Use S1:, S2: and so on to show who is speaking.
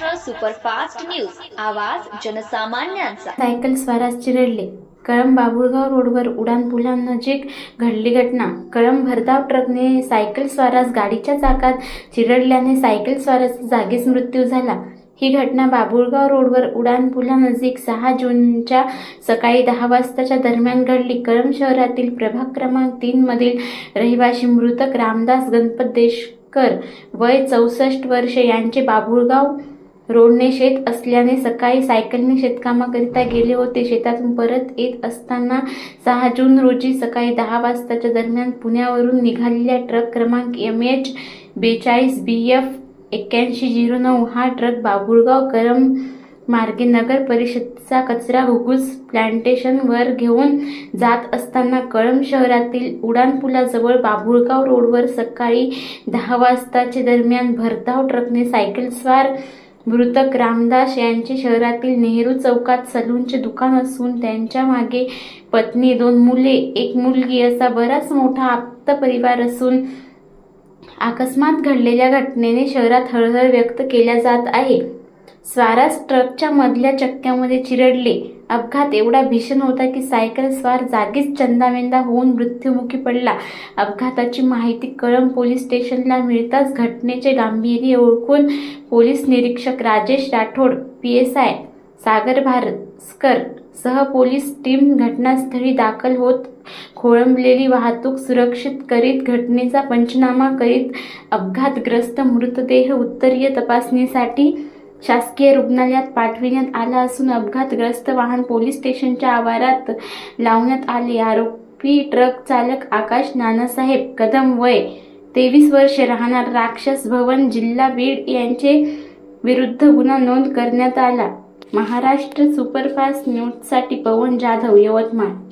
S1: Superfast news. आवाज जनसामान्यांचा.
S2: Cycle स्वारास चिरडले. कळंब बाबुळगाव रोडवर उडान पुलानजीक घडली घटना. कळंब भरधाव ट्रकने सायकल स्वारास गाडीच्या चाकात चिरडल्याने सायकल स्वाराचा जागीच मृत्यू झाला. ही घटना बाबुळगाव रोडवर उडान पुलानजीक सहा जूनच्या सकाळी दहा वाजताच्या दरम्यान घडली. कळंब शहरातील प्रभाग क्रमांक तीनमधील रहिवासी मृतक रामदास गणपत देशकर वय चौसष्ट वर्ष यांचे बाबुळगाव रोडने शेत असल्याने सकाळी सायकलने शेतकामाकरिता गेले होते. शेतातून परत येत असताना सहा जून रोजी सकाळी दहा वाजताच्या दरम्यान पुण्यावरून निघालेल्या ट्रक क्रमांक एम एच बेचाळीस बी एफ एक्क्याऐंशी झिरो नऊ हा ट्रक बाबुळगाव करम मार्गे नगर परिषदेचा कचरा हुगुस प्लांटेशनवर घेऊन जात असताना कळंब शहरातील उडाणपुलाजवळ बाबुळगाव रोडवर सकाळी दहा वाजताच्या दरम्यान भरधाव ट्रकने सायकलस्वार मृतक रामदास यांचे शहरातील नेहरू चौकात सलूनचे दुकान असून त्यांच्या मागे पत्नी दोन मुले एक मुलगी असा बराच मोठा आप्त परिवार असून अकस्मात घडलेल्या घटनेने शहरात हळहळ व्यक्त केल्या जात आहे. स्वारास ट्रकच्या मधल्या चक्क्यामध्ये चिरडले. अपघात एवढा भीषण होता की सायकल स्वार जागीच चंदामेंदा होऊन मृत्युमुखी पडला. अपघाताची माहिती कळंब पोलीस स्टेशनला मिळताच घटनेचे गांभीर्य ओळखून पोलीस निरीक्षक Rajesh Rathod P S I Sagar Bharaskar सह पोलीस टीम घटनास्थळी दाखल होत खोळंबलेली वाहतूक सुरक्षित करीत घटनेचा पंचनामा करीत अपघातग्रस्त मृतदेह उत्तरीय तपासणीसाठी शासकीय रुग्णालयात पाठविण्यात आला असून अपघातग्रस्त वाहन पोलीस स्टेशनच्या आवारात लावण्यात आले. आरोपी ट्रक चालक आकाश नानासाहेब कदम वय तेवीस वर्षे राहणार राक्षस भवन जिल्हा बीड यांचे विरुद्ध गुन्हा नोंद करण्यात आला. महाराष्ट्र सुपरफास्ट न्यूजसाठी पवन जाधव यवतमाळ.